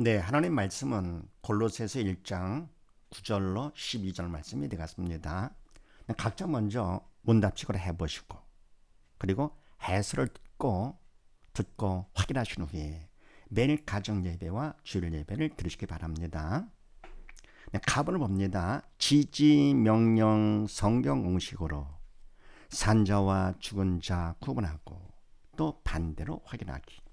네, 하나님 말씀은 골로새서 1장 9절로 12절 말씀이 되겠습니다. 각자 먼저 문답식으로 해보시고 그리고 해설을 듣고 듣고 확인하신 후에 매일 가정 예배와 주일 예배를 들으시기 바랍니다. 네, 가본을 봅니다. 지지 명령 성경 공식으로 산자와 죽은 자 구분하고 또 반대로 확인하기.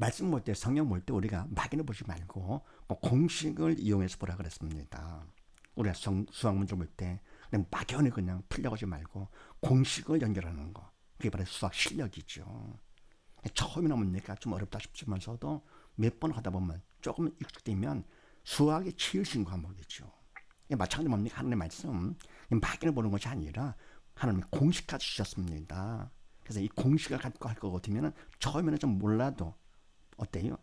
말씀 볼 때 성경 볼 때 우리가 막연히 보지 말고 뭐 공식을 이용해서 보라 그랬습니다. 우리가 수학 문제 볼 때 그냥 막연히 그냥 풀려가지 말고 공식을 연결하는 거. 그게 바로 수학 실력이죠. 처음이나 뭡니까 좀 어렵다 싶지만서도 몇 번 하다 보면 조금 익숙되면 수학의 치유신 과목이죠. 마찬가지로 뭡니까 하나님의 말씀 막연히 보는 것이 아니라 하나님이 공식까지 주셨습니다. 그래서 이 공식을 갖고 할것 같으면 처음에는 좀 몰라도 어때요?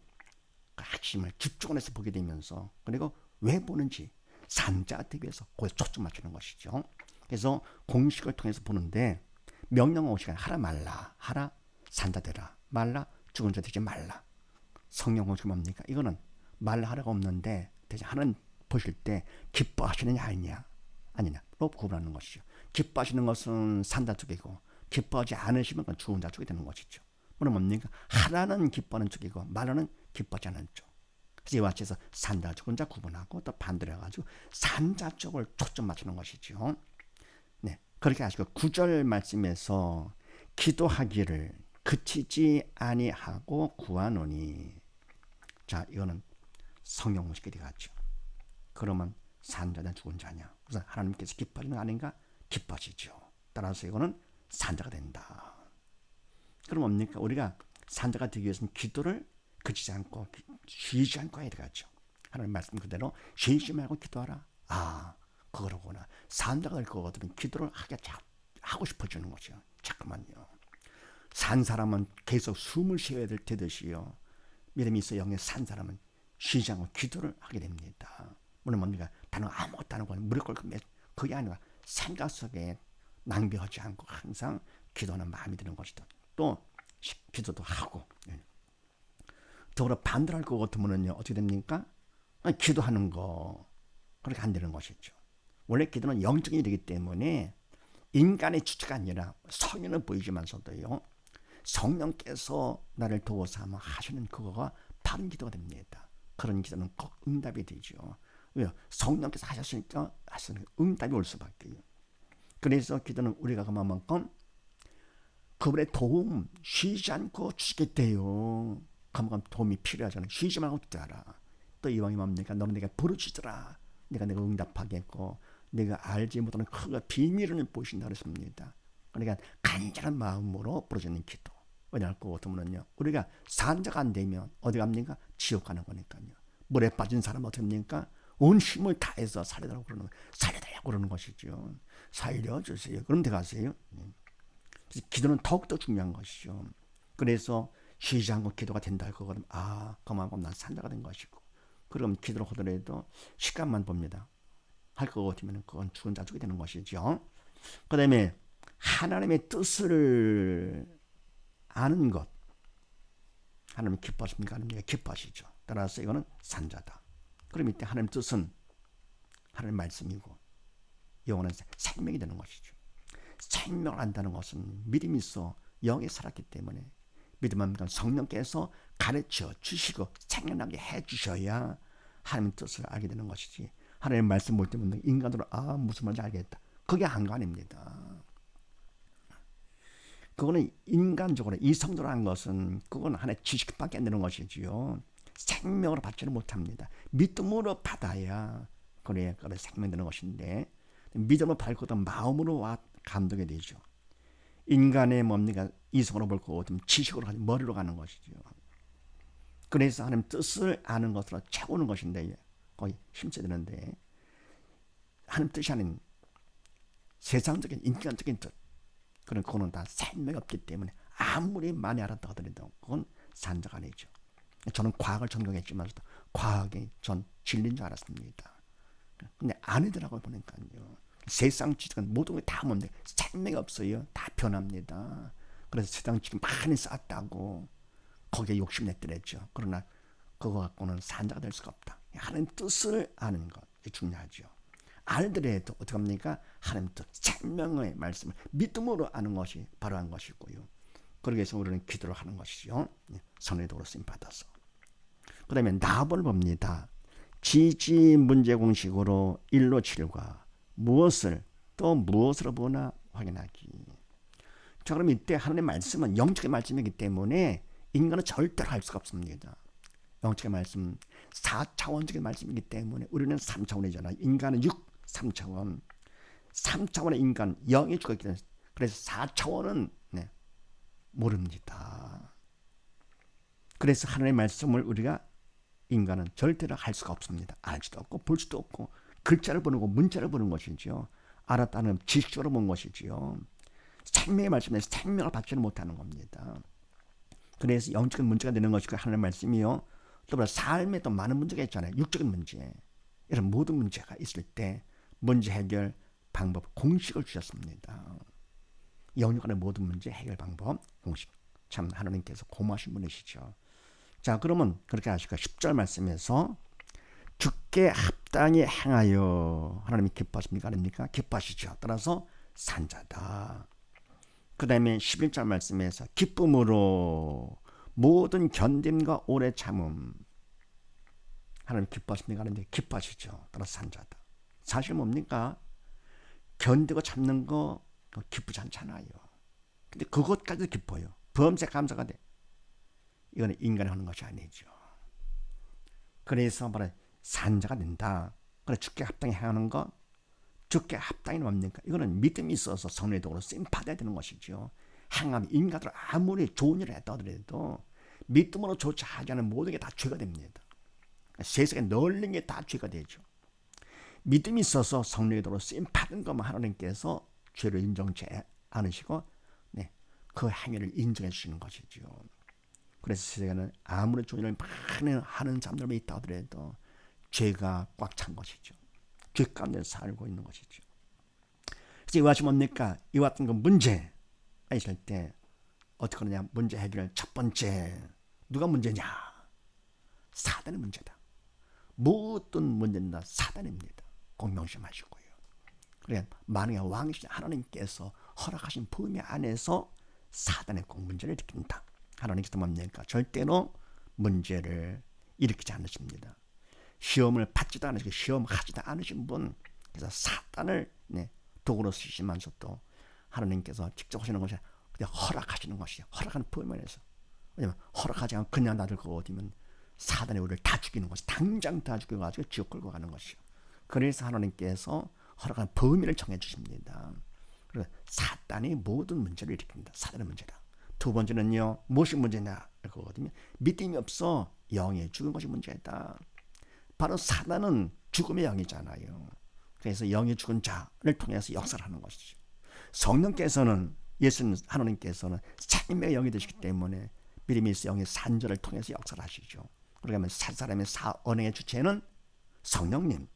그 핵심을 집중을 해서 보게 되면서 그리고 왜 보는지 산자가 되기 위해서 거기에 초점 맞추는 것이죠. 그래서 공식을 통해서 보는데 명령 공식은 하라 말라 하라 산자 되라 말라 죽은 자 되지 말라 성령 공식 뭡니까? 이거는 말라 하라가 없는데 대신 하는 보실 때 기뻐하시느냐 아니냐 아니냐로 구분하는 것이죠. 기뻐하시는 것은 산자 쪽이고 기뻐하지 않으시면 그건 죽은 자 쪽이 되는 것이죠. 물론 뭡니까? 하라는 기뻐하는 쪽이고 말하는 기뻐하지 않는 쪽. 그래서 이와 같이 해서 산자 죽은 자 구분하고 또 반대로 해가지고 산자 쪽을 초점 맞추는 것이죠. 네. 그렇게 하시고 구절 말씀에서 기도하기를 그치지 아니하고 구하노니 자 이거는 성경 공식이 되겠죠. 그러면 산자냐 죽은 자냐. 그래서 하나님께서 기뻐하시는 거 아닌가? 기뻐하시죠. 따라서 이거는 산자가 된다. 그럼 뭡니까? 우리가 산자가 되기 위해서는 기도를 그치지 않고 쉬지 않고 해야 되겠죠. 하나님 말씀 그대로 쉬지 말고 기도하라. 아, 그거로구나. 산자가 될 거거든. 기도를 하게 하고 싶어지는 거죠. 잠깐만요. 산 사람은 계속 숨을 쉬어야 될 테듯이요. 믿음이 있어 영에 산 사람은 쉬지 않고 기도를 하게 됩니다. 물론 뭡니까? 단어 아무것도 안 하고 무릎 꿇고 그게 아니라 생각 속에 낭비하지 않고 항상 기도하는 마음이 드는 것이다. 또 기도도 하고 예. 더불어 반대로 할것 같으면요 어떻게 됩니까? 기도하는 거 그렇게 안 되는 것이죠. 원래 기도는 영적인 일이기 때문에 인간의 주체가 아니라 성령은 보이지만서도요 성령께서 나를 아마 하시는 그거가 바른 기도가 됩니다. 그런 기도는 꼭 응답이 되죠. 왜요? 성령께서 하셨으니까 하시는 응답이 올 수밖에요. 그래서 기도는 우리가 그만큼 그분의 도움 쉬지 않고 주시겠대요. 그만큼 도움이 필요하잖아요. 쉬지 말고 기도하라. 또 이왕이 뭡니까? 너는 내가 부르짖더라. 내가 내가 응답하겠고 내가 알지 못하는 큰 비밀을 보신다 그랬습니다. 그러니까 간절한 마음으로 부르짖는 기도. 왜냐할 것 같으면요. 우리가 산자가 안 되면 어디 갑니까? 지옥 가는 거니까요. 물에 빠진 사람 어떻게 됩니까? 온 힘을 다해서 살려달라고 그러는 살려달라고 그러는 것이죠. 살려주세요. 그럼 들어가세요. 기도는 더욱더 중요한 것이죠. 그래서 쉬지 않고 기도가 된다 그거는 아 그만큼 난 산자가 된 것이고 그럼 기도를 하더라도 시간만 봅니다. 할것 같으면 그건 죽은 자족이 되는 것이죠. 그 다음에 하나님의 뜻을 아는 것 하나님 기뻐하십니까? 하나님 기뻐하시죠. 따라서 이거는 산자다. 그럼 이때 하나님 뜻은 하나님 말씀이고 영원한 생명이 되는 것이죠. 생명을 안다는 것은 믿음이 있어 영에 살았기 때문에 믿음합니다. 성령께서 가르쳐 주시고 생각나게 해 주셔야 하나님 뜻을 알게 되는 것이지. 하나님 말씀 볼 때면 인간으로 아 무슨 말인지 알겠다. 그게 한간입니다. 그거는 인간적으로 이성적으로 한 것은 그건 하나의 지식밖에 안 되는 것이지요. 생명으로 받지는 못합니다. 믿음으로 받아야 그래 그래 생명 되는 것인데 믿음을 받고도 마음으로 와 감동이 되죠. 인간의 뭡니까 이성으로 볼 거고 좀 지식으로 가지 머리로 가는 것이죠. 그래서 하나님 뜻을 아는 것으로 채우는 것인데 거의 힘써야 되는데 하나님 뜻이 아닌 세상적인 인간적인 뜻 그런 그거는 다 생명이 없기 때문에 아무리 많이 알았다 하더라도 그건 산자가 아니죠. 저는 과학을 전공했지만서도 과학이 전 진리인 줄 알았습니다. 근데 아니더라고요 보니까요. 세상 지식은 모든 게다 뭔데 생명이 없어요. 다 변합니다. 그래서 세상 지금 많이 쌓았다고 거기에 욕심냈더랬죠. 그러나 그거 갖고는 산자가 될 수가 없다. 하나님 뜻을 아는 것 중요하죠. 알더라도 어떻게 합니까? 하나님 뜻, 생명의 말씀을 믿음으로 아는 것이 바로 한 것이고요. 그러기 위해서 우리는 기도를 하는 것이죠. 선의 도로 쓰임 받아서. 그 다음에 나을 봅니다. 지지 문제 공식으로 1로 7과 무엇을 또 무엇으로 보나 확인하기. 자, 그럼 이때 하나님의 말씀은 영적인 말씀이기 때문에 인간은 절대로 할 수가 없습니다. 영적인 말씀, 4차원적인 말씀이기 때문에 우리는 3차원이잖아요. 인간은 6, 3차원. 3차원의 인간, 영이 죽었기 때문에 그래서 4차원은 네, 모릅니다. 그래서 하나님의 말씀을 우리가 인간은 절대로 할 수가 없습니다. 알지도 없고 볼 수도 없고 글자를 보는 거 문자를 보는 것이지요. 알았다는 지식적으로 본 것이지요. 생명의 말씀에서 생명을 받지는 못하는 겁니다. 그래서 영적인 문제가 되는 것이고 하나님의 말씀이요. 또 삶에 또 많은 문제가 있잖아요. 육적인 문제. 이런 모든 문제가 있을 때 문제 해결 방법 공식을 주셨습니다. 영역간의 모든 문제 해결 방법 공식. 참 하나님께서 고마우신 분이시죠. 자 그러면 그렇게 하시고 10절 말씀에서 주께 합 당히 행하여 하나님이 기뻐하십니까 아닙니까? 기뻐하시죠. 따라서 산자다. 그 다음에 11절 말씀에서 기쁨으로 모든 견딤과 오래 참음 하나님 기뻐하십니까? 하는데 기뻐하시죠. 따라서 산자다. 사실 뭡니까? 견디고 참는 거 기쁘지 않잖아요. 근데 그것까지도 기뻐요. 범죄 감사가 돼. 이거는 인간이 하는 것이 아니죠. 그래서 말해 산자가 된다. 그래 죽게 합당히 행하는 것 죽게 합당히 뭡니까? 이거는 믿음이 있어서 선의도로 쓰임 받아야 되는 것이죠. 행함 인간들 아무리 좋은 일을 했다 하더라도 믿음으로 조차 하지 않은 모든 게 다 죄가 됩니다. 세상에 널린 게 다 죄가 되죠. 믿음이 있어서 성령의 도로 쓰임 받은 것만 하나님께서 죄를 인정치 않으시고 네, 그 행위를 인정해 주시는 것이죠. 그래서 세상에는 아무리 좋은 일을 많이 하는 사람들이 있다 하더라도 죄가 꽉 찬 것이죠. 죄 가운데 살고 있는 것이죠. 그래서 이와 같이 뭡니까? 이와 같은 그 문제 있을 때 어떻게 하느냐? 문제 해결 첫 번째 누가 문제냐? 사단의 문제다. 모든 문제는 다 사단입니다. 꼭 명심하시고요. 그래 만약에 왕이신 하나님께서 허락하신 범위 안에서 사단의 꼭 문제를 일으킨다. 하나님께서 뭡니까? 절대로 문제를 일으키지 않으십니다. 시험을 받지도 않으시고 시험하지도 않으신 분 그래서 사단을 네, 도구로 쓰시면서 또 하나님께서 직접 하시는 것이 그냥 허락하시는 것이요. 허락하는 범위에서 왜냐면 허락하지 않고 그냥 놔둘 거 어디면 사단이 우리를 다 죽이는 것이 당장 다 죽여가지고 지옥 끌고 가는 것이요. 그래서 하나님께서 허락한 범위를 정해 주십니다. 그래서 사단이 모든 문제를 일으킵니다. 사단의 문제다. 두 번째는요, 무엇이 문제냐? 그거거든요. 믿음이 없어 영에 죽은 것이 문제다. 바로 사단은 죽음의 영이잖아요. 그래서 영이 죽은 자를 통해서 역사를 하는 것이죠. 성령께서는 예수님 하나님께서는 생명의 영이 되시기 때문에 있어 영의 산절을 통해서 역사를 하시죠. 그러면 살 사람의 사 언행의 주체는 성령님.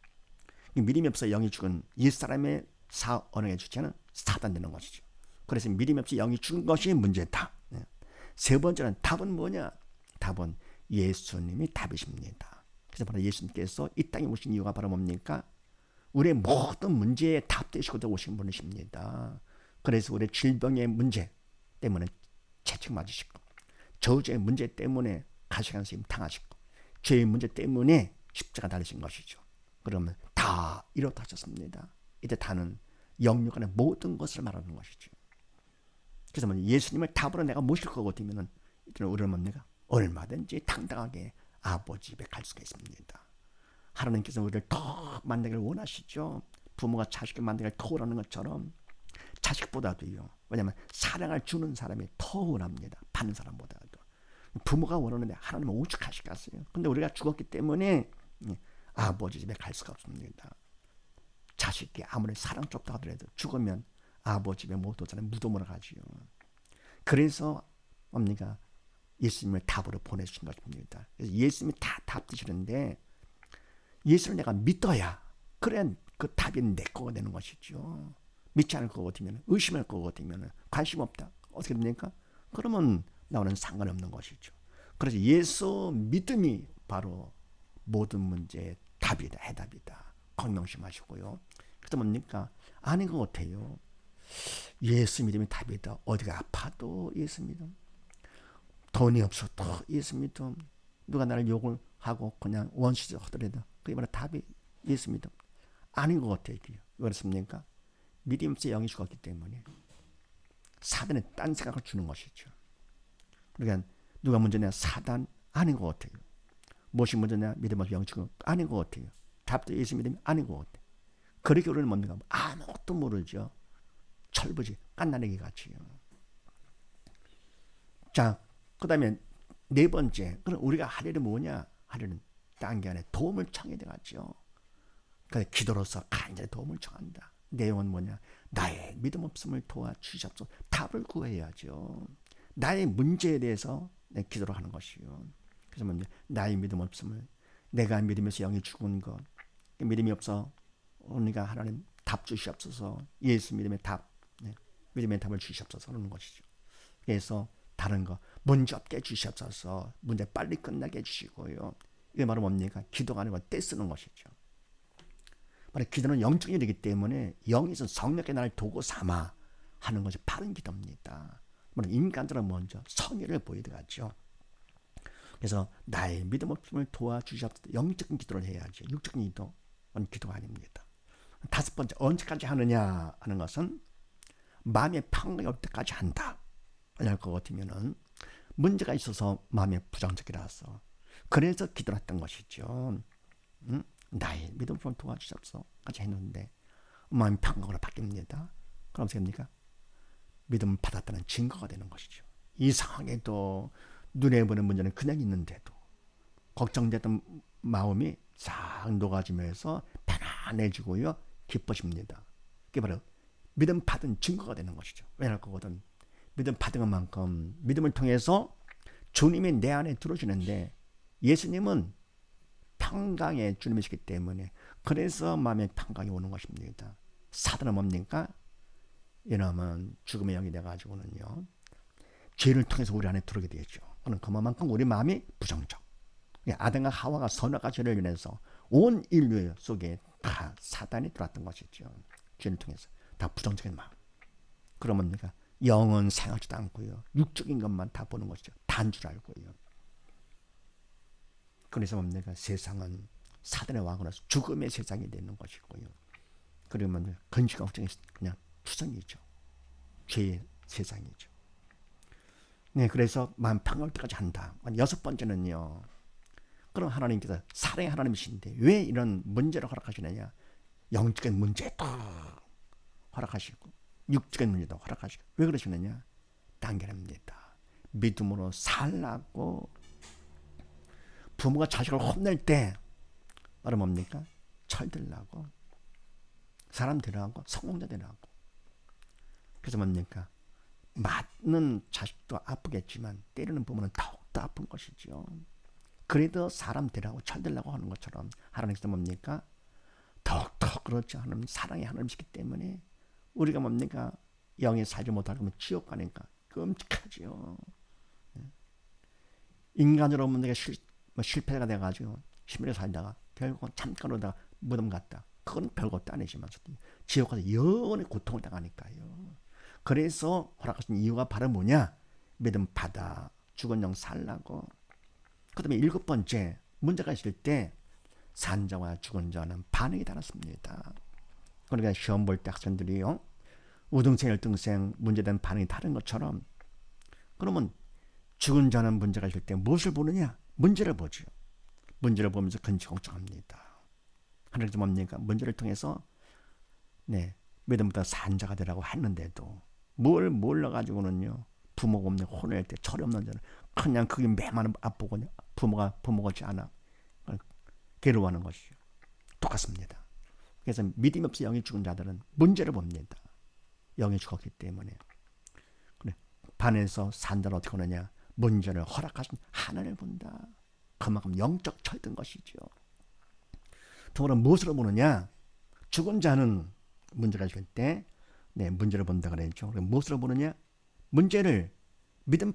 믿음이 없어 영이 죽은 이 사람의 사 언행의 주체는 사단 되는 것이죠. 그래서 믿음이 없이 영이 죽은 것이 문제다. 네. 세 번째는 답은 뭐냐? 답은 예수님이 답이십니다. 그래서 바로 예수님께서 이 땅에 오신 이유가 바로 뭡니까? 우리의 모든 문제에 답 되시고도 오신 분이십니다. 그래서 우리 질병의 문제 때문에 채찍 맞으시고 저주의 문제 때문에 가시간 선생님 당하시고 죄의 문제 때문에 십자가 달리신 것이죠. 그러면 다 이렇다 하셨습니다. 이때 다는 영육 안의 모든 것을 말하는 것이죠. 그래서 뭐 예수님을 답으로 내가 모실 되면은 이때는 우리는 뭡니까? 얼마든지 당당하게 아버지 집에 갈 수가 있습니다. 하나님께서 우리를 더 만나기를 원하시죠. 부모가 자식을 만나기를 더 원하는 것처럼 자식보다도요. 왜냐하면 사랑을 주는 사람이 더 원합니다. 받는 사람보다도. 부모가 원하는데 하나님은 오죽하시겠어요. 근데 우리가 죽었기 때문에 아버지 집에 갈 수가 없습니다. 자식이 아무리 사랑스럽다 하더라도 죽으면 아버지 집에 못 오잖아요. 무덤으로 가지요. 그래서 뭡니까? 예수님을 답으로 보내주신 것입니다. 그래서 예수님이 다답 주시는데 예수를 내가 믿어야 그래야 그 답이 내 거가 되는 것이죠. 믿지 않을 거 같으면 의심할 거 같으면 관심 없다. 어떻게 됩니까? 그러면 나오는 상관없는 것이죠. 그래서 예수 믿음이 바로 모든 문제의 답이다, 해답이다. 건명심하시고요. 그래서 뭡니까? 아닌 것 같아요. 예수 믿음이 답이다. 어디가 아파도 예수 믿음. 돈이 없어도 예수 믿음. 누가 나를 욕을 하고 그냥 원시적 하더라도 그게 바로 답이 예수 믿음. 아닌 것 같아요. 이게. 그렇습니까? 믿음 없이 영이 죽었기 때문에 사단에 딴 생각을 주는 것이죠. 그러니까 누가 문제냐? 사단 아닌 것 같아요. 무엇이 문제냐? 믿음 없이 영이 죽은 아닌 것 같아요. 답도 예수 믿음이 아닌 것 같아요. 그렇게 우리는 뭡니까? 아무것도 모르죠. 철부지 깐나내기 같이요. 자, 그 다음에 네 번째, 그럼 우리가 하려는 뭐냐? 하려는 단계 안에 도움을 청해야 되겠죠. 그 기도로서 간절히 도움을 청한다. 내용은 뭐냐? 나의 믿음 없음을 도와 주시옵소서. 답을 구해야죠. 나의 문제에 대해서 내 기도를 하는 것이요. 그래서 뭐냐? 나의 믿음 없음을 내가 믿음에서 영이 죽은 것, 믿음이 없어 우리가 하나님 답 주시옵소서. 예수 믿음의 답, 네. 믿음의 답을 주시옵소서 하는 것이죠. 그래서 다른 거 문제 없게 해주시옵소서. 문제 빨리 끝나게 해주시고요. 이게 바로 뭡니까? 기도가 아니고 떼쓰는 것이죠. 바로 기도는 영적인 일이기 때문에 영에서 성령의 나를 도구 삼아 하는 것이 바른 기도입니다. 물론 인간들은 먼저 성의를 보여야죠. 그래서 나의 믿음 없음을 도와주시옵소서. 영적인 기도를 해야지. 육적인 기도는 기도가 아닙니다. 다섯 번째 언제까지 하느냐 하는 것은 마음의 평강이 올 때까지 한다. 할 것 같으면은 문제가 있어서 마음에 부정적이라서 그래서 기도를 했던 것이죠. 응? 나의 믿음을 도와주셨어. 까지 했는데 마음이 평강으로 바뀝니다. 그럼 어떻게합니까 믿음을 받았다는 증거가 되는 것이죠. 이상하게도 눈에 보는 문제는 그냥 있는데도 걱정됐던 마음이 싹 녹아지면서 편안해지고요. 기뻐집니다. 그게 바로 믿음 받은 증거가 되는 것이죠. 왜냐할 거거든. 믿음 받은 것만큼 믿음을 통해서 주님이 내 안에 들어주는데 예수님은 평강의 주님이시기 때문에 그래서 마음에 평강이 오는 것입니다. 사단은 뭡니까? 이놈은 죽음의 영이 돼가지고는요. 죄를 통해서 우리 안에 들어오게 되죠. 그는 그만큼 우리 마음이 부정적. 아담과 하와가 선악과 죄를 인해서 온 인류 속에 다 사단이 들어왔던 것이죠. 죄를 통해서 다 부정적인 마음. 그러면 뭡니까? 영은 생하지도 않고요. 육적인 것만 다 보는 것이죠. 단 줄 알고요. 그래서 뭡니까? 세상은 사단의 왕으로서 죽음의 세상이 되는 것이고요. 그러면 근시가 걱정이 그냥 투성이죠. 죄의 세상이죠. 네, 그래서 마음 평올 때까지 한다. 여섯 번째는요. 그럼 하나님께서 사랑의 하나님이신데 왜 이런 문제를 허락하시느냐? 영적인 문제도 허락하시고 육적인 문제도 허락하시고 왜 그러시느냐? 단결합니다. 믿음으로 살라고 부모가 자식을 혼낼 때 바로 뭡니까? 철들라고 사람 되라고 성공자 되라고 그래서 뭡니까? 맞는 자식도 아프겠지만 때리는 부모는 더욱더 아픈 것이죠. 그래도 사람 되라고 철들라고 하는 것처럼 하나님께서 뭡니까? 더욱더 그렇지 않은 사랑의 하나님이시기 때문에 우리가 뭡니까? 영에 살지 못하면 지옥 가니까 끔찍하지요. 예. 인간으로 문제가 실, 뭐 실패가 돼가지고 힘들어 살다가 결국은 잠깐 오다가 무덤 갔다. 그건 별것도 아니지만 지옥 가서 영원히 고통을 당하니까요. 그래서 허락하신 이유가 바로 뭐냐? 믿음 받아 죽은 영 살라고. 그 다음에 일곱 번째 문제가 있을 때 산자와 죽은 자는 반응이 다릅니다. 그러니까 시험 볼 때 학생들이요. 우등생, 열등생 문제된 반응이 다른 것처럼 그러면 죽은 자는 문제가 있을 때 무엇을 보느냐? 문제를 보죠. 문제를 보면서 근치 걱정합니다. 하나님께서 뭡니까? 문제를 통해서 네 믿음보다 산자가 되라고 했는데도 뭘 몰라가지고는요 부모가 없는 혼낼 때 철이 없는 자는 그냥 그게 매만 아프고 부모가 부모같지 않아 괴로워하는 것이죠. 똑같습니다. 그래서 믿음 없이 영이 죽은 자들은 문제를 봅니다. 영이 죽었기 때문에. 그래. 반에서 산자는 어떻게 하느냐? 문제를 허락하신 하나님을 본다. 그만큼 영적 철든 것이죠. 더불어 무엇으로 보느냐? 죽은 자는 문제가 있을 때, 네, 문제를 본다 그랬죠. 무엇으로 보느냐? 문제를, 믿음,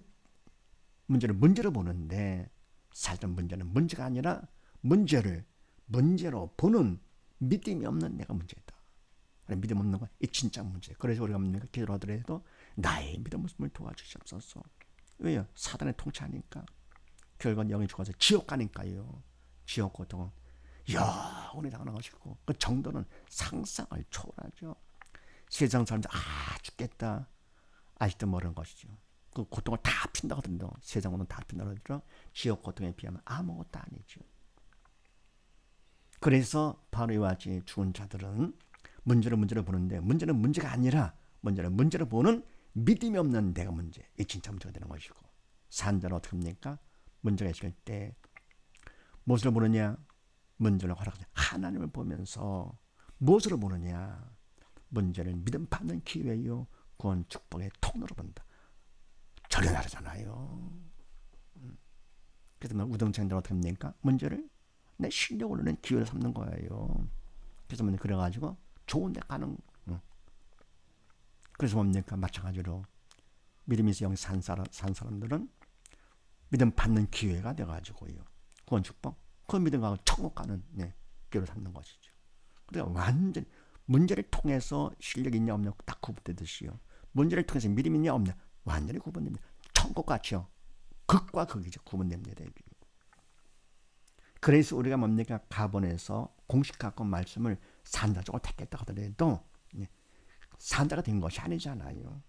문제를 문제로 보는데, 사실 문제는 문제가 아니라 문제를 문제로 보는 믿음이 없는 내가 문제다. 믿음 없는 건이 진짜 문제. 그래서 우리가 뭡니까? 기도하더라도 나의 믿음 없음을 도와주시옵소서. 왜요? 사단의 통치하니까. 결과는 영이 죽어서 지옥 가니까요. 지옥 고통은 영원히 당하는 것이고 그 정도는 상상을 초월하죠. 세상 사람들 아 죽겠다. 아직도 모르는 것이죠. 그 고통을 다 핀다고 하더라도 세상으로는 다 핀다고 하더라도 지옥 고통에 비하면 아무것도 아니죠. 그래서 바로 이와 같이 죽은 자들은 문제를 문제를 보는데 문제는 문제가 아니라 문제는 문제를 보는 믿음이 없는 내가 문제. 이 진짜 문제가 되는 것이고 산자는 어떻게 합니까? 문제가 있을 때 무엇을 보느냐? 문제를 허락하자. 하나님을 보면서 무엇을 보느냐? 문제를 믿음 받는 기회요. 구원 축복의 통로로 본다. 절연하잖아요. 음. 그래서 우등생들 어떻게 합니까? 문제를 내 실력으로는 기회를 삼는 거예요. 그래서 뭐 그래가지고 좋은 데 가는. 응. 그래서 뭡니까? 마찬가지로 믿음이 있어 영이 산, 사람, 산 사람들은 믿음 받는 기회가 돼가지고요. 구원 축복. 그 믿음 가고 천국 가는 네, 기회를 삼는 것이죠. 그러니까 완전 문제를 통해서 실력이 있냐 없냐 딱 구분되듯이요. 문제를 통해서 믿음이 있냐 없냐 완전히 구분됩니다. 천국 같이요. 극과 극이죠. 구분됩니다. 그래서 우리가 뭡니까? 가본에서 공식 갖고 말씀을 산자적으로 택했다 하더라도 예, 산자가 된 것이 아니잖아요.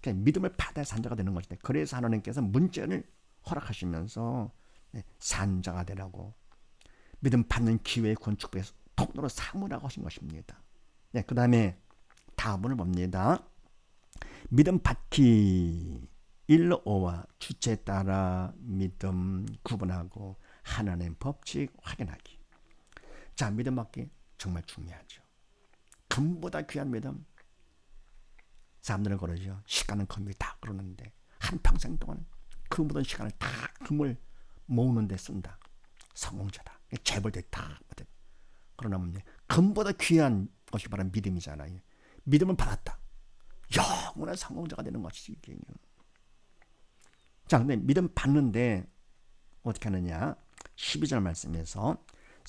그러니까 믿음을 받아야 산자가 되는 것인데 그래서 하나님께서 문제를 허락하시면서 예, 산자가 되라고 믿음 받는 기회의 건축부에서 통로로 삼으라고 하신 것입니다. 네, 그 다음에 다음을 봅니다. 믿음 받기 1, 5와 주체 따라 믿음 구분하고 하나님 법칙 확인하기. 자, 믿음 받기 정말 중요하죠. 금보다 귀한 믿음. 사람들은 그러죠. 시간은 금이 다 그러는데 한평생 동안 그 모든 시간을 다 금을 모으는 데 쓴다. 성공자다. 재벌들 다 그러나 뭡니까? 금보다 귀한 것이 바로 믿음이잖아요. 믿음을 받았다. 영원한 성공자가 되는 것이지. 자, 근데 믿음 받는데 어떻게 하느냐? 12절 말씀에서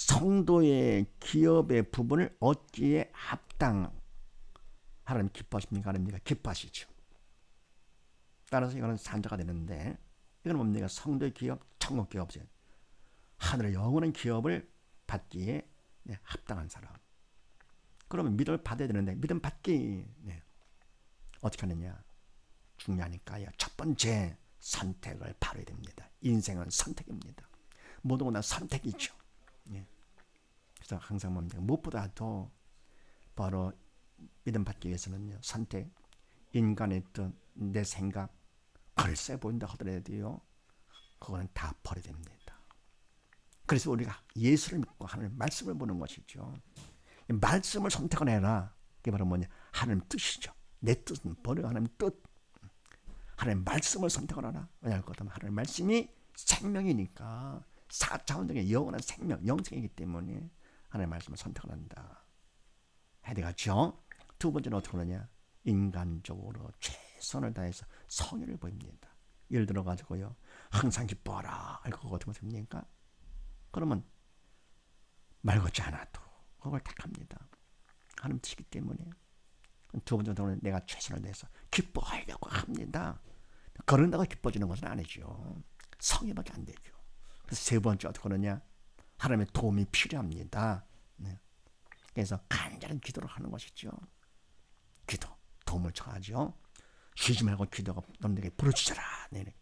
성도의 기업의 부분을 얻기에 합당 하나님 기뻐하십니까? 아닙니까? 기뻐하시죠. 따라서 이거는 산자가 되는데 이건 뭡니까? 성도의 기업, 천국 기업이죠. 하늘의 영원한 기업을 받기에 네, 합당한 사람. 그러면 믿음을 받아야 되는데 믿음 받기 네. 어떻게 하느냐? 중요하니까요. 첫 번째 선택을 바로야 됩니다. 인생은 선택입니다. 모든 건 선택이죠. 예. 그래서 항상 뭡니까? 무엇보다도 바로 믿음 받기 위해서는요. 선택, 인간의 뜻, 내 생각, 글쎄 보인다 하더라도요. 그거는 다 버려야 됩니다. 그래서 우리가 예수를 믿고 하나님 말씀을 보는 것이죠. 말씀을 선택을 해라. 그게 바로 뭐냐? 하나님 뜻이죠. 내 뜻은 버려 하나님 뜻. 하나님 말씀을 선택을 하라. 왜냐하면 하나님 말씀이 생명이니까 사차원적인 영원한 생명, 영생이기 때문에 하나님 말씀을 선택을 한다. 해야 되겠죠? 두 번째는 어떻게 하느냐? 인간적으로 최선을 다해서 성의를 보입니다. 예를 들어 가지고요. 항상 기뻐하라. 알고 어떻게 됩니까? 그러면 말 걷지 않아도 그걸 택합니다. 하나님 뜻이기 때문에. 두 번째는 내가 최선을 다해서 기뻐하려고 합니다. 그런다고 기뻐지는 것은 아니죠. 성의밖에 안 되죠. 그래서 세 번째 어떻게 하느냐? 하나님의 도움이 필요합니다. 네. 그래서 간절한 기도를 하는 것이죠. 기도, 도움을 청하죠. 쉬지 말고 기도가 너희에게 부르짖어라. 네, 네.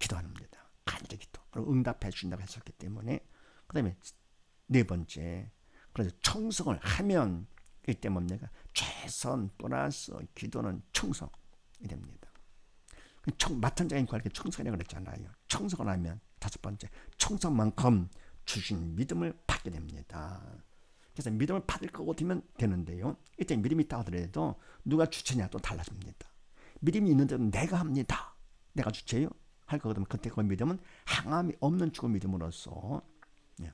기도합니다. 간절히 기도. 그리고 응답해 주신다고 했었기 때문에 그 다음에 네 번째 그래서 청성을 하면 이때 뭡니까? 최선 플러스 기도는 청성이 됩니다. 청, 맡은 자인 그렇게 청성이라고 그랬잖아요. 청성을 하면 다섯 번째 청성만큼 주신 믿음을 받게 됩니다. 그래서 믿음을 받을 것 같으면 되는데요. 이때 믿음이 있다 하더라도 누가 주체냐 또 달라집니다. 믿음이 있는데도 내가 합니다. 내가 주체요? 할 거거든. 그때 그 믿음은 항암이 없는 죽은 믿음으로서 예.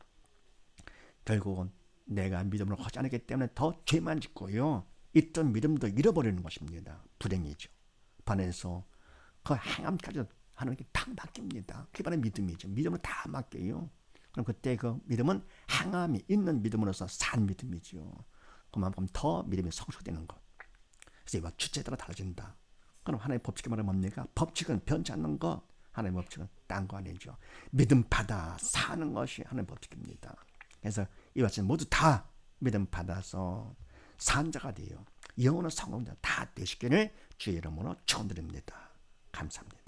결국은 내가 믿음으로 하지 않기 때문에 더 죄만 짓고요. 있던 믿음도 잃어버리는 것입니다. 불행이죠. 반해서 그 행함까지 하나님께 탁 맡깁니다. 그게 바로 믿음이죠. 믿음을 다 맡겨요. 그럼 그때 그 믿음은 행함이 있는 믿음으로서 산 믿음이죠. 그만큼 더 믿음이 성숙되는 것. 그래서 이와 주체에 따라 달라진다. 그럼 하나님의 법칙이 말하면 뭡니까? 법칙은 변치 않는 것. 하나님의 법칙은 딴 거 아니죠. 믿음 받아 사는 것이 하나님의 법칙입니다. 그래서 이와 같이 모두 다 믿음 받아서 산자가 돼요. 영혼의 성공자 다 되시기를 주의 이름으로 축원드립니다. 감사합니다.